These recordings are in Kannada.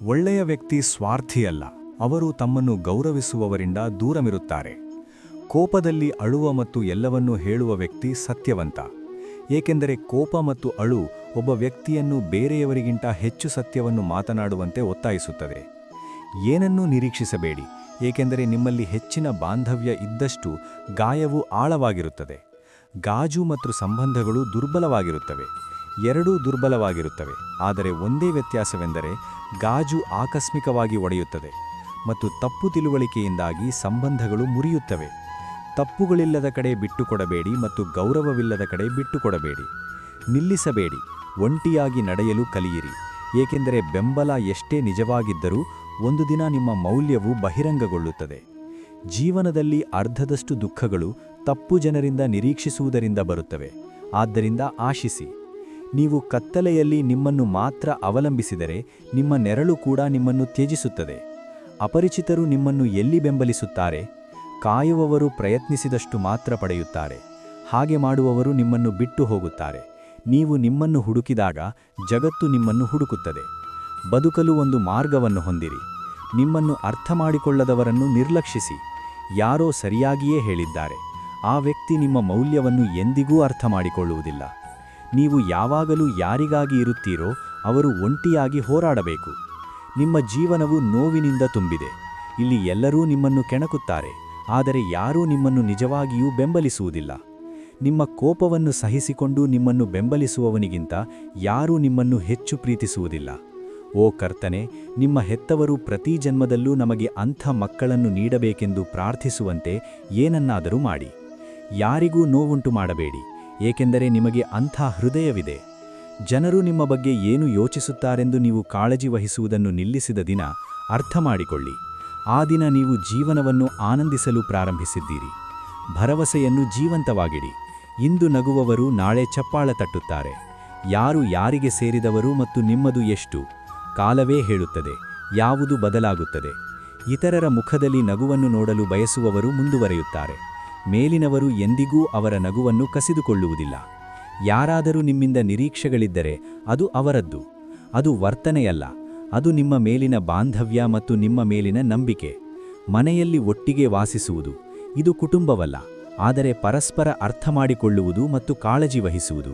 ಒಳ್ಳೆಯ ವ್ಯಕ್ತಿ ಸ್ವಾರ್ಥಿಯಲ್ಲ ಅವರು ತಮ್ಮನ್ನು ಗೌರವಿಸುವವರಿಂದ ದೂರವಿರುತ್ತಾರೆ. ಕೋಪದಲ್ಲಿ ಅಳುವ ಮತ್ತು ಎಲ್ಲವನ್ನೂ ಹೇಳುವ ವ್ಯಕ್ತಿ ಸತ್ಯವಂತ. ಏಕೆಂದರೆ ಕೋಪ ಮತ್ತು ಅಳು ಒಬ್ಬ ವ್ಯಕ್ತಿಯನ್ನು ಬೇರೆಯವರಿಗಿಂತ ಹೆಚ್ಚು ಸತ್ಯವನ್ನು ಮಾತನಾಡುವಂತೆ ಒತ್ತಾಯಿಸುತ್ತದೆ. ಏನನ್ನೂ ನಿರೀಕ್ಷಿಸಬೇಡಿ, ಏಕೆಂದರೆ ನಿಮ್ಮಲ್ಲಿ ಹೆಚ್ಚಿನ ಬಾಂಧವ್ಯ ಇದ್ದಷ್ಟು ಗಾಯವು ಆಳವಾಗಿರುತ್ತದೆ. ಗಾಜು ಮತ್ತು ಸಂಬಂಧಗಳು ದುರ್ಬಲವಾಗಿರುತ್ತವೆ. ಎರಡೂ ದುರ್ಬಲವಾಗಿರುತ್ತವೆ, ಆದರೆ ಒಂದೇ ವ್ಯತ್ಯಾಸವೆಂದರೆ ಗಾಜು ಆಕಸ್ಮಿಕವಾಗಿ ಒಡೆಯುತ್ತದೆ ಮತ್ತು ತಪ್ಪು ತಿಳುವಳಿಕೆಯಿಂದಾಗಿ ಸಂಬಂಧಗಳು ಮುರಿಯುತ್ತವೆ. ತಪ್ಪುಗಳಿಲ್ಲದ ಕಡೆ ಬಿಟ್ಟುಕೊಡಬೇಡಿ ಮತ್ತು ಗೌರವವಿಲ್ಲದ ಕಡೆ ಬಿಟ್ಟುಕೊಡಬೇಡಿ. ನಿಲ್ಲಿಸಬೇಡಿ, ಒಂಟಿಯಾಗಿ ನಡೆಯಲು ಕಲಿಯಿರಿ, ಏಕೆಂದರೆ ಬೆಂಬಲ ಎಷ್ಟೇ ನಿಜವಾಗಿದ್ದರೂ ಒಂದು ದಿನ ನಿಮ್ಮ ಮೌಲ್ಯವು ಬಹಿರಂಗಗೊಳ್ಳುತ್ತದೆ. ಜೀವನದಲ್ಲಿ ಅರ್ಧದಷ್ಟು ದುಃಖಗಳು ತಪ್ಪು ಜನರಿಂದ ನಿರೀಕ್ಷಿಸುವುದರಿಂದ ಬರುತ್ತವೆ, ಆದ್ದರಿಂದ ಆಶಿಸಿ. ನೀವು ಕತ್ತಲೆಯಲ್ಲಿ ನಿಮ್ಮನ್ನು ಮಾತ್ರ ಅವಲಂಬಿಸಿದರೆ ನಿಮ್ಮ ನೆರಳು ಕೂಡ ನಿಮ್ಮನ್ನು ತ್ಯಜಿಸುತ್ತದೆ. ಅಪರಿಚಿತರು ನಿಮ್ಮನ್ನು ಎಲ್ಲಿ ಬೆಂಬಲಿಸುತ್ತಾರೆ? ಕಾಯುವವರು ಪ್ರಯತ್ನಿಸಿದಷ್ಟು ಮಾತ್ರ ಪಡೆಯುತ್ತಾರೆ. ಹಾಗೆ ಮಾಡುವವರು ನಿಮ್ಮನ್ನು ಬಿಟ್ಟು ಹೋಗುತ್ತಾರೆ. ನೀವು ನಿಮ್ಮನ್ನು ಹುಡುಕಿದಾಗ ಜಗತ್ತು ನಿಮ್ಮನ್ನು ಹುಡುಕುತ್ತದೆ. ಬದುಕಲು ಒಂದು ಮಾರ್ಗವನ್ನು ಹೊಂದಿರಿ. ನಿಮ್ಮನ್ನು ಅರ್ಥ ಮಾಡಿಕೊಳ್ಳದವರನ್ನು ನಿರ್ಲಕ್ಷಿಸಿ. ಯಾರೋ ಸರಿಯಾಗಿಯೇ ಹೇಳಿದ್ದಾರೆ. ಆ ವ್ಯಕ್ತಿ ನಿಮ್ಮ ಮೌಲ್ಯವನ್ನು ಎಂದಿಗೂ ಅರ್ಥ ಮಾಡಿಕೊಳ್ಳುವುದಿಲ್ಲ ನೀವು ಯಾವಾಗಲೂ ಯಾರಿಗಾಗಿ ಇರುತ್ತೀರೋ ಅವರು ಒಂಟಿಯಾಗಿ ಹೋರಾಡಬೇಕು. ನಿಮ್ಮ ಜೀವನವು ನೋವಿನಿಂದ ತುಂಬಿದೆ. ಇಲ್ಲಿ ಎಲ್ಲರೂ ನಿಮ್ಮನ್ನು ಕೆಣಕುತ್ತಾರೆ, ಆದರೆ ಯಾರೂ ನಿಮ್ಮನ್ನು ನಿಜವಾಗಿಯೂ ಬೆಂಬಲಿಸುವುದಿಲ್ಲ. ನಿಮ್ಮ ಕೋಪವನ್ನು ಸಹಿಸಿಕೊಂಡು ನಿಮ್ಮನ್ನು ಬೆಂಬಲಿಸುವವನಿಗಿಂತ ಯಾರೂ ನಿಮ್ಮನ್ನು ಹೆಚ್ಚು ಪ್ರೀತಿಸುವುದಿಲ್ಲ. ಓ ಕರ್ತನೆ, ನಿಮ್ಮ ಹೆತ್ತವರು ಪ್ರತಿ ಜನ್ಮದಲ್ಲೂ ನಮಗೆ ಅಂಥ ಮಕ್ಕಳನ್ನು ನೀಡಬೇಕೆಂದು ಪ್ರಾರ್ಥಿಸುವಂತೆ ಏನನ್ನಾದರೂ ಮಾಡಿ. ಯಾರಿಗೂ ನೋವುಂಟು ಮಾಡಬೇಡಿ ಏಕೆಂದರೆ ನಿಮಗೆ ಅಂಥ ಹೃದಯವಿದೆ. ಜನರು ನಿಮ್ಮ ಬಗ್ಗೆ ಏನು ಯೋಚಿಸುತ್ತಾರೆಂದು ನೀವು ಕಾಳಜಿ ವಹಿಸುವುದನ್ನು ನಿಲ್ಲಿಸಿದ ದಿನ ಅರ್ಥ ಮಾಡಿಕೊಳ್ಳಿ ಆ ದಿನ ನೀವು ಜೀವನವನ್ನು ಆನಂದಿಸಲು ಪ್ರಾರಂಭಿಸಿದ್ದೀರಿ. ಭರವಸೆಯನ್ನು ಜೀವಂತವಾಗಿಡಿ. ಇಂದು ನಗುವವರು ನಾಳೆ ಚಪ್ಪಾಳ ತಟ್ಟುತ್ತಾರೆ. ಯಾರು ಯಾರಿಗೆ ಸೇರಿದವರು ಮತ್ತು ನಿಮ್ಮದು ಎಷ್ಟು? ಕಾಲವೇ ಹೇಳುತ್ತದೆ. ಯಾವುದು ಬದಲಾಗುತ್ತದೆ. ಇತರರ ಮುಖದಲ್ಲಿ ನಗುವನ್ನು ನೋಡಲು ಬಯಸುವವರು ಮುಂದುವರೆಯುತ್ತಾರೆ. ಮೇಲಿನವರು ಎಂದಿಗೂ ಅವರ ನಗುವನ್ನು ಕಸಿದುಕೊಳ್ಳುವುದಿಲ್ಲ. ಯಾರಾದರೂ ನಿಮ್ಮಿಂದ ನಿರೀಕ್ಷೆಗಳಿದ್ದರೆ ಅದು ಅವರದ್ದು. ಅದು ವರ್ತನೆಯಲ್ಲ. ಅದು ನಿಮ್ಮ ಮೇಲಿನ ಬಾಂಧವ್ಯ ಮತ್ತು ನಿಮ್ಮ ಮೇಲಿನ ನಂಬಿಕೆ. ಮನೆಯಲ್ಲಿ ಒಟ್ಟಿಗೆ ವಾಸಿಸುವುದು. ಇದು ಕುಟುಂಬವಲ್ಲ. ಆದರೆ ಪರಸ್ಪರ ಅರ್ಥ ಮಾಡಿಕೊಳ್ಳುವುದು ಮತ್ತು ಕಾಳಜಿ ವಹಿಸುವುದು.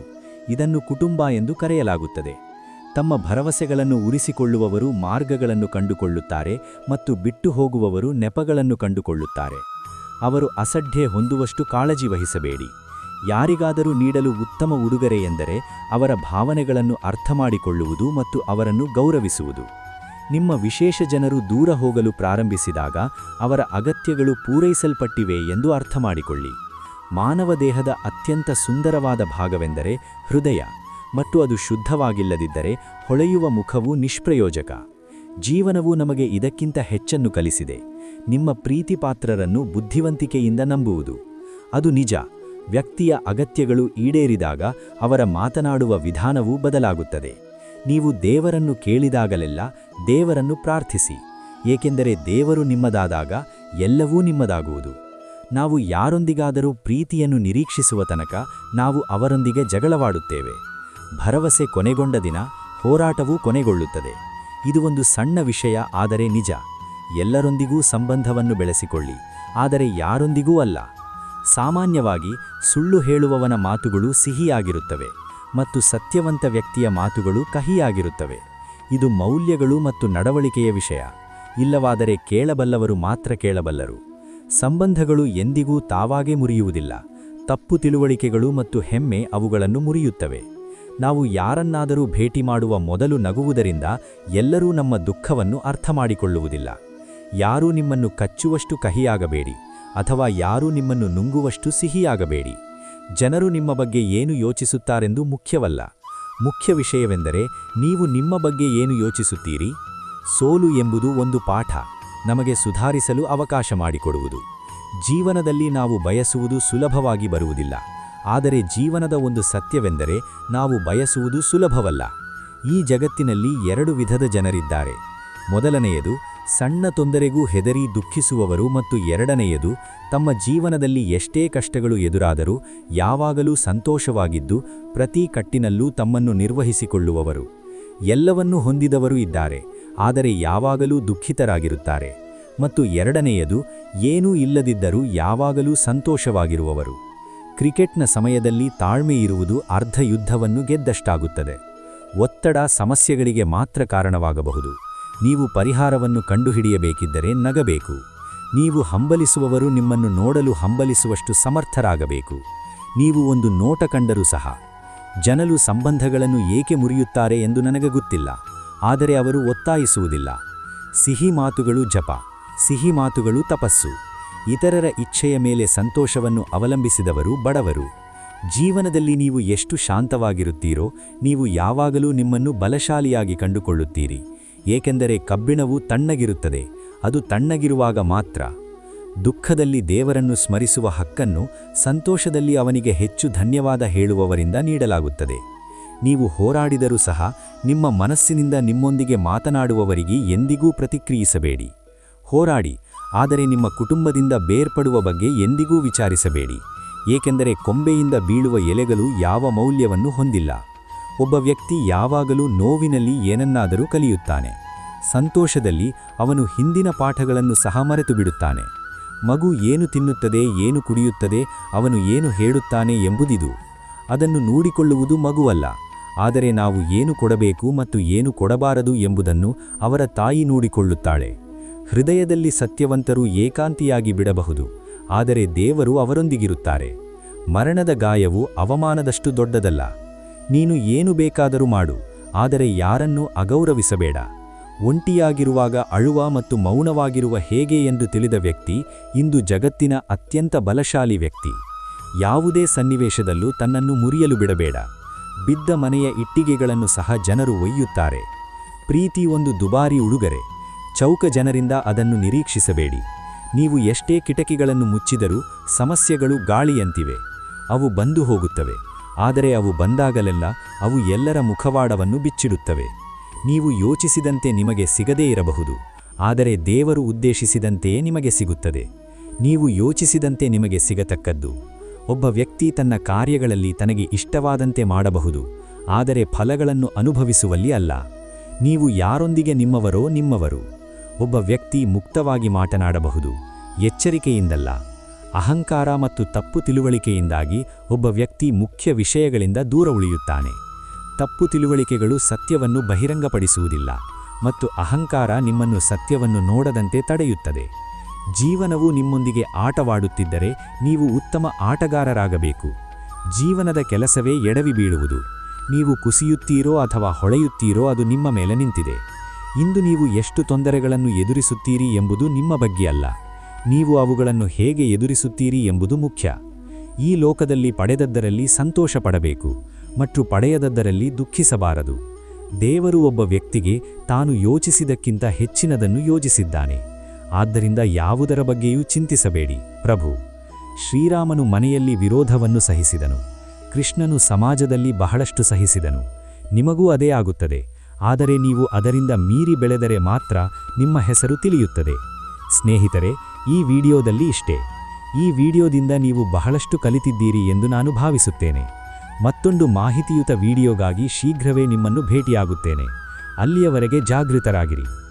ಇದನ್ನು ಕುಟುಂಬ ಎಂದು ಕರೆಯಲಾಗುತ್ತದೆ. ತಮ್ಮ ಭರವಸೆಗಳನ್ನು ಉರಿಸಿಕೊಳ್ಳುವವರು ಮಾರ್ಗಗಳನ್ನು ಕಂಡುಕೊಳ್ಳುತ್ತಾರೆ ಮತ್ತು ಬಿಟ್ಟು ಹೋಗುವವರು ನೆಪಗಳನ್ನು ಕಂಡುಕೊಳ್ಳುತ್ತಾರೆ. ಅವರು ಅಸಡ್ಡೆ ಹೊಂದುವಷ್ಟು ಕಾಳಜಿ ವಹಿಸಬೇಡಿ. ಯಾರಿಗಾದರೂ ನೀಡಲು ಉತ್ತಮ ಉಡುಗೊರೆ ಎಂದರೆ ಅವರ ಭಾವನೆಗಳನ್ನು ಅರ್ಥ ಮಾಡಿಕೊಳ್ಳುವುದು ಮತ್ತು ಅವರನ್ನು ಗೌರವಿಸುವುದು. ನಿಮ್ಮ ವಿಶೇಷ ಜನರು ದೂರ ಹೋಗಲು ಪ್ರಾರಂಭಿಸಿದಾಗ ಅವರ ಅಗತ್ಯಗಳು ಪೂರೈಸಲ್ಪಟ್ಟಿವೆ ಎಂದು ಅರ್ಥ ಮಾಡಿಕೊಳ್ಳಿ. ಮಾನವ ದೇಹದ ಅತ್ಯಂತ ಸುಂದರವಾದ ಭಾಗವೆಂದರೆ ಹೃದಯ ಮತ್ತು ಅದು ಶುದ್ಧವಾಗಿಲ್ಲದಿದ್ದರೆ ಹೊಳೆಯುವ ಮುಖವು ನಿಷ್ಪ್ರಯೋಜಕ. ಜೀವನವು ನಮಗೆ ಇದಕ್ಕಿಂತ ಹೆಚ್ಚನ್ನು ಕಲಿಸಿದೆ. ನಿಮ್ಮ ಪ್ರೀತಿಪಾತ್ರರನ್ನು ಬುದ್ಧಿವಂತಿಕೆಯಿಂದ ನಂಬುವುದು. ಅದು ನಿಜ. ವ್ಯಕ್ತಿಯ ಅಗತ್ಯಗಳು ಈಡೇರಿದಾಗ ಅವರ ಮಾತನಾಡುವ ವಿಧಾನವೂ ಬದಲಾಗುತ್ತದೆ. ನೀವು ದೇವರನ್ನು ಕೇಳಿದಾಗಲೆಲ್ಲ ದೇವರನ್ನು ಪ್ರಾರ್ಥಿಸಿ. ಏಕೆಂದರೆ ದೇವರು ನಿಮ್ಮದಾದಾಗ ಎಲ್ಲವೂ ನಿಮ್ಮದಾಗುವುದು. ನಾವು ಯಾರೊಂದಿಗಾದರೂ ಪ್ರೀತಿಯನ್ನು ನಿರೀಕ್ಷಿಸುವ ತನಕ ನಾವು ಅವರೊಂದಿಗೆ ಜಗಳವಾಡುತ್ತೇವೆ. ಭರವಸೆ ಕೊನೆಗೊಂಡ ದಿನ ಹೋರಾಟವೂ ಕೊನೆಗೊಳ್ಳುತ್ತದೆ. ಇದು ಒಂದು ಸಣ್ಣ ವಿಷಯ, ಆದರೆ ನಿಜ. ಎಲ್ಲರೊಂದಿಗೂ ಸಂಬಂಧವನ್ನು ಬೆಳೆಸಿಕೊಳ್ಳಿ, ಆದರೆ ಯಾರೊಂದಿಗೂ ಅಲ್ಲ. ಸಾಮಾನ್ಯವಾಗಿ ಸುಳ್ಳು ಹೇಳುವವನ ಮಾತುಗಳು ಸಿಹಿಯಾಗಿರುತ್ತವೆ ಮತ್ತು ಸತ್ಯವಂತ ವ್ಯಕ್ತಿಯ ಮಾತುಗಳು ಕಹಿಯಾಗಿರುತ್ತವೆ. ಇದು ಮೌಲ್ಯಗಳು ಮತ್ತು ನಡವಳಿಕೆಯ ವಿಷಯ. ಇಲ್ಲವಾದರೆ ಕೇಳಬಲ್ಲವರು ಮಾತ್ರ ಕೇಳಬಲ್ಲರು. ಸಂಬಂಧಗಳು ಎಂದಿಗೂ ತಾವಾಗೇ ಮುರಿಯುವುದಿಲ್ಲ. ತಪ್ಪು ತಿಳುವಳಿಕೆಗಳು ಮತ್ತು ಹೆಮ್ಮೆ ಅವುಗಳನ್ನು ಮುರಿಯುತ್ತವೆ. ನಾವು ಯಾರನ್ನಾದರೂ ಭೇಟಿ ಮಾಡುವ ಮೊದಲು ನಗುವುದರಿಂದ ಎಲ್ಲರೂ ನಮ್ಮ ದುಃಖವನ್ನು ಅರ್ಥ ಮಾಡಿಕೊಳ್ಳುವುದಿಲ್ಲ ಯಾರೂ ನಿಮ್ಮನ್ನು ಕಚ್ಚುವಷ್ಟು ಕಹಿಯಾಗಬೇಡಿ ಅಥವಾ ಯಾರೂ ನಿಮ್ಮನ್ನು ನುಂಗುವಷ್ಟು ಸಿಹಿಯಾಗಬೇಡಿ. ಜನರು ನಿಮ್ಮ ಬಗ್ಗೆ ಏನು ಯೋಚಿಸುತ್ತಾರೆಂದು ಮುಖ್ಯವಲ್ಲ. ಮುಖ್ಯ ವಿಷಯವೆಂದರೆ ನೀವು ನಿಮ್ಮ ಬಗ್ಗೆ ಏನು ಯೋಚಿಸುತ್ತೀರಿ? ಸೋಲು ಎಂಬುದು ಒಂದು ಪಾಠ. ನಮಗೆ ಸುಧಾರಿಸಲು ಅವಕಾಶ ಮಾಡಿಕೊಡುವುದು. ಜೀವನದಲ್ಲಿ ನಾವು ಬಯಸುವುದು ಸುಲಭವಾಗಿ ಬರುವುದಿಲ್ಲ. ಆದರೆ ಜೀವನದ ಒಂದು ಸತ್ಯವೆಂದರೆ ನಾವು ಬಯಸುವುದು ಸುಲಭವಲ್ಲ. ಈ ಜಗತ್ತಿನಲ್ಲಿ ಎರಡು ವಿಧದ ಜನರಿದ್ದಾರೆ. ಮೊದಲನೆಯದು ಸಣ್ಣ ತೊಂದರೆಗೂ ಹೆದರಿ ದುಃಖಿಸುವವರು ಮತ್ತು ಎರಡನೆಯದು, ತಮ್ಮ ಜೀವನದಲ್ಲಿ ಎಷ್ಟೇ ಕಷ್ಟಗಳು ಎದುರಾದರೂ ಯಾವಾಗಲೂ ಸಂತೋಷವಾಗಿದ್ದು ಪ್ರತಿ ಕಟ್ಟಿನಲ್ಲೂ ತಮ್ಮನ್ನು ನಿರ್ವಹಿಸಿಕೊಳ್ಳುವವರು. ಎಲ್ಲವನ್ನೂ ಹೊಂದಿದವರು ಇದ್ದಾರೆ, ಆದರೆ ಯಾವಾಗಲೂ ದುಃಖಿತರಾಗಿರುತ್ತಾರೆ. ಮತ್ತು ಎರಡನೆಯದು, ಏನೂ ಇಲ್ಲದಿದ್ದರೂ ಯಾವಾಗಲೂ ಸಂತೋಷವಾಗಿರುವವರು. ಕ್ರಿಕೆಟ್ನ ಸಮಯದಲ್ಲಿ ತಾಳ್ಮೆ ಇರುವುದು ಅರ್ಧ ಯುದ್ಧವನ್ನು ಗೆದ್ದಷ್ಟಾಗುತ್ತದೆ. ಒತ್ತಡ ಸಮಸ್ಯೆಗಳಿಗೆ ಮಾತ್ರ ಕಾರಣವಾಗಬಹುದು. ನೀವು ಪರಿಹಾರವನ್ನು ಕಂಡುಹಿಡಿಯಬೇಕಿದ್ದರೆ ನಗಬೇಕು. ನೀವು ಹಂಬಲಿಸುವವರು ನಿಮ್ಮನ್ನು ನೋಡಲು ಹಂಬಲಿಸುವಷ್ಟು ಸಮರ್ಥರಾಗಬೇಕು. ನೀವು ಒಂದು ನೋಟ ಕಂಡರೂ ಸಹ, ಜನರು ಸಂಬಂಧಗಳನ್ನು ಏಕೆ ಮುರಿಯುತ್ತಾರೆ ಎಂದು ನನಗೆ ಗೊತ್ತಿಲ್ಲ, ಆದರೆ ಅವರು ಒತ್ತಾಯಿಸುವುದಿಲ್ಲ. ಸಿಹಿ ಮಾತುಗಳು ಜಪ, ಸಿಹಿ ಮಾತುಗಳು ತಪಸ್ಸು, ಇತರರ ಇಚ್ಛೆಯ ಮೇಲೆ ಸಂತೋಷವನ್ನು ಅವಲಂಬಿಸಿದವರು ಬಡವರು. ಜೀವನದಲ್ಲಿ ನೀವು ಎಷ್ಟು ಶಾಂತವಾಗಿರುತ್ತೀರೋ, ನೀವು ಯಾವಾಗಲೂ ನಿಮ್ಮನ್ನು ಬಲಶಾಲಿಯಾಗಿ ಕಂಡುಕೊಳ್ಳುತ್ತೀರಿ. ಏಕೆಂದರೆ ಕಬ್ಬಿಣವು ತಣ್ಣಗಿರುತ್ತದೆ, ಅದು ತಣ್ಣಗಿರುವಾಗ ಮಾತ್ರ. ದುಃಖದಲ್ಲಿ ದೇವರನ್ನು ಸ್ಮರಿಸುವ ಹಕ್ಕನ್ನು ಸಂತೋಷದಲ್ಲಿ ಅವನಿಗೆ ಹೆಚ್ಚು ಧನ್ಯವಾದ ಹೇಳುವವರಿಂದ ನೀಡಲಾಗುತ್ತದೆ. ನೀವು ಹೋರಾಡಿದರೂ ಸಹ ನಿಮ್ಮ ಮನಸ್ಸಿನಿಂದ ನಿಮ್ಮೊಂದಿಗೆ ಮಾತನಾಡುವವರಿಗೆ ಎಂದಿಗೂ ಪ್ರತಿಕ್ರಿಯಿಸಬೇಡಿ. ಹೋರಾಡಿ, ಆದರೆ ನಿಮ್ಮ ಕುಟುಂಬದಿಂದ ಬೇರ್ಪಡುವ ಬಗ್ಗೆ ಎಂದಿಗೂ ವಿಚಾರಿಸಬೇಡಿ. ಏಕೆಂದರೆ ಕೊಂಬೆಯಿಂದ ಬೀಳುವ ಎಲೆಗಳು ಯಾವ ಮೌಲ್ಯವನ್ನು ಹೊಂದಿಲ್ಲ. ಒಬ್ಬ ವ್ಯಕ್ತಿ ಯಾವಾಗಲೂ ನೋವಿನಲ್ಲಿ ಏನನ್ನಾದರೂ ಕಲಿಯುತ್ತಾನೆ. ಸಂತೋಷದಲ್ಲಿ ಅವನು ಹಿಂದಿನ ಪಾಠಗಳನ್ನು ಸಹ ಮರೆತು ಬಿಡುತ್ತಾನೆ. ಮಗು ಏನು ತಿನ್ನುತ್ತದೆ, ಏನು ಕುಡಿಯುತ್ತದೆ, ಅವನು ಏನು ಹೇಳುತ್ತಾನೆ ಎಂಬುದಿದು. ಅದನ್ನು ನೋಡಿಕೊಳ್ಳುವುದು ಮಗುವಲ್ಲ. ಆದರೆ ನಾವು ಏನು ಕೊಡಬೇಕು ಮತ್ತು ಏನು ಕೊಡಬಾರದು ಎಂಬುದನ್ನು ಅವರ ತಾಯಿ ನೋಡಿಕೊಳ್ಳುತ್ತಾಳೆ. ಹೃದಯದಲ್ಲಿ ಸತ್ಯವಂತರು ಏಕಾಂತಿಯಾಗಿ ಬಿಡಬಹುದು. ಆದರೆ ದೇವರು ಅವರೊಂದಿಗಿರುತ್ತಾರೆ. ಮರಣದ ಗಾಯವು ಅವಮಾನದಷ್ಟು ದೊಡ್ಡದಲ್ಲ. ನೀನು ಏನು ಬೇಕಾದರೂ ಮಾಡು, ಆದರೆ ಯಾರನ್ನೂ ಅಗೌರವಿಸಬೇಡ. ಒಂಟಿಯಾಗಿರುವಾಗ ಅಳುವ ಮತ್ತು ಮೌನವಾಗಿರುವ ಹೇಗೆ ಎಂದು ತಿಳಿದ ವ್ಯಕ್ತಿ ಇಂದು ಜಗತ್ತಿನ ಅತ್ಯಂತ ಬಲಶಾಲಿ ವ್ಯಕ್ತಿ. ಯಾವುದೇ ಸನ್ನಿವೇಶದಲ್ಲೂ ತನ್ನನ್ನು ಮುರಿಯಲು ಬಿಡಬೇಡ. ಬಿದ್ದ ಮನೆಯ ಇಟ್ಟಿಗೆಗಳನ್ನು ಸಹ ಜನರು ಒಯ್ಯುತ್ತಾರೆ. ಪ್ರೀತಿ ಒಂದು ದುಬಾರಿ ಉಡುಗೊರೆ. ಚೌಕ ಜನರಿಂದ ಅದನ್ನು ನಿರೀಕ್ಷಿಸಬೇಡಿ. ನೀವು ಎಷ್ಟೇ ಕಿಟಕಿಗಳನ್ನು ಮುಚ್ಚಿದರೂ ಸಮಸ್ಯೆಗಳು ಗಾಳಿಯಂತಿವೆ. ಅವು ಬಂದು ಹೋಗುತ್ತವೆ. ಆದರೆ ಅವು ಬಂದಾಗಲೆಲ್ಲ ಅವು ಎಲ್ಲರ ಮುಖವಾಡವನ್ನು ಬಿಚ್ಚಿಡುತ್ತವೆ. ನೀವು ಯೋಚಿಸಿದಂತೆ ನಿಮಗೆ ಸಿಗದೇ ಇರಬಹುದು. ಆದರೆ ದೇವರು ಉದ್ದೇಶಿಸಿದಂತೆಯೇ ನಿಮಗೆ ಸಿಗುತ್ತದೆ. ನೀವು ಯೋಚಿಸಿದಂತೆ ನಿಮಗೆ ಸಿಗತಕ್ಕದ್ದು. ಒಬ್ಬ ವ್ಯಕ್ತಿ ತನ್ನ ಕಾರ್ಯಗಳಲ್ಲಿ ತನಗೆ ಇಷ್ಟವಾದಂತೆ ಮಾಡಬಹುದು. ಆದರೆ ಫಲಗಳನ್ನು ಅನುಭವಿಸುವಲ್ಲಿ ಅಲ್ಲ. ನೀವು ಯಾರೊಂದಿಗೆ ನಿಮ್ಮವರೋ ನಿಮ್ಮವರು. ಒಬ್ಬ ವ್ಯಕ್ತಿ ಮುಕ್ತವಾಗಿ ಮಾತನಾಡಬಹುದು. ಎಚ್ಚರಿಕೆಯಿಂದಲ್ಲ. ಅಹಂಕಾರ ಮತ್ತು ತಪ್ಪು ತಿಳುವಳಿಕೆಯಿಂದಾಗಿ ಒಬ್ಬ ವ್ಯಕ್ತಿ ಮುಖ್ಯ ವಿಷಯಗಳಿಂದ ದೂರ ಉಳಿಯುತ್ತಾನೆ. ತಪ್ಪು ತಿಳುವಳಿಕೆಗಳು ಸತ್ಯವನ್ನು ಬಹಿರಂಗಪಡಿಸುವುದಿಲ್ಲ ಮತ್ತು ಅಹಂಕಾರ ನಿಮ್ಮನ್ನು ಸತ್ಯವನ್ನು ನೋಡದಂತೆ ತಡೆಯುತ್ತದೆ. ಜೀವನವು ನಿಮ್ಮೊಂದಿಗೆ ಆಟವಾಡುತ್ತಿದ್ದರೆ ನೀವು ಉತ್ತಮ ಆಟಗಾರರಾಗಬೇಕು. ಜೀವನದ ಕೆಲಸವೇ ಎಡವಿ ಬೀಳುವುದು. ನೀವು ಕುಸಿಯುತ್ತೀರೋ ಅಥವಾ ಹೊಳೆಯುತ್ತೀರೋ ಅದು ನಿಮ್ಮ ಮೇಲೆ ನಿಂತಿದೆ. ಇಂದು ನೀವು ಎಷ್ಟು ತೊಂದರೆಗಳನ್ನು ಎದುರಿಸುತ್ತೀರಿ ಎಂಬುದು ನಿಮ್ಮ ಬಗ್ಗೆ ಅಲ್ಲ. ನೀವು ಅವುಗಳನ್ನು ಹೇಗೆ ಎದುರಿಸುತ್ತೀರಿ ಎಂಬುದು ಮುಖ್ಯ. ಈ ಲೋಕದಲ್ಲಿ ಪಡೆದದ್ದರಲ್ಲಿ ಸಂತೋಷ ಪಡಬೇಕು ಮತ್ತು ಪಡೆಯದದ್ದರಲ್ಲಿ ದುಃಖಿಸಬಾರದು. ದೇವರು ಒಬ್ಬ ವ್ಯಕ್ತಿಗೆ ತಾನು ಯೋಚಿಸಿದಕ್ಕಿಂತ ಹೆಚ್ಚಿನದನ್ನು ಯೋಜಿಸಿದ್ದಾನೆ ಆದ್ದರಿಂದ ಯಾವುದರ ಬಗ್ಗೆಯೂ ಚಿಂತಿಸಬೇಡಿ. ಪ್ರಭು, ಶ್ರೀರಾಮನು ಮನೆಯಲ್ಲಿ ವಿರೋಧವನ್ನು ಸಹಿಸಿದನು. ಕೃಷ್ಣನು ಸಮಾಜದಲ್ಲಿ ಬಹಳಷ್ಟು ಸಹಿಸಿದನು. ನಿಮಗೂ ಅದೇ ಆಗುತ್ತದೆ. ಆದರೆ ನೀವು ಅದರಿಂದ ಮೀರಿ ಬೆಳೆದರೆ ಮಾತ್ರ ನಿಮ್ಮ ಹೆಸರು ತಿಳಿಯುತ್ತದೆ. ಸ್ನೇಹಿತರೆ ಈ ವಿಡಿಯೋದಲ್ಲಿ ಇಷ್ಟೇ. ಈ ವಿಡಿಯೋದಿಂದ ನೀವು ಬಹಳಷ್ಟು ಕಲಿತಿದ್ದೀರಿ ಎಂದು ನಾನು ಭಾವಿಸುತ್ತೇನೆ. ಮತ್ತೊಂದು ಮಾಹಿತಿಯುತ ವಿಡಿಯೋಗಾಗಿ ಶೀಘ್ರವೇ ನಿಮ್ಮನ್ನು ಭೇಟಿಯಾಗುತ್ತೇನೆ. ಅಲ್ಲಿಯವರೆಗೆ ಜಾಗೃತರಾಗಿರಿ.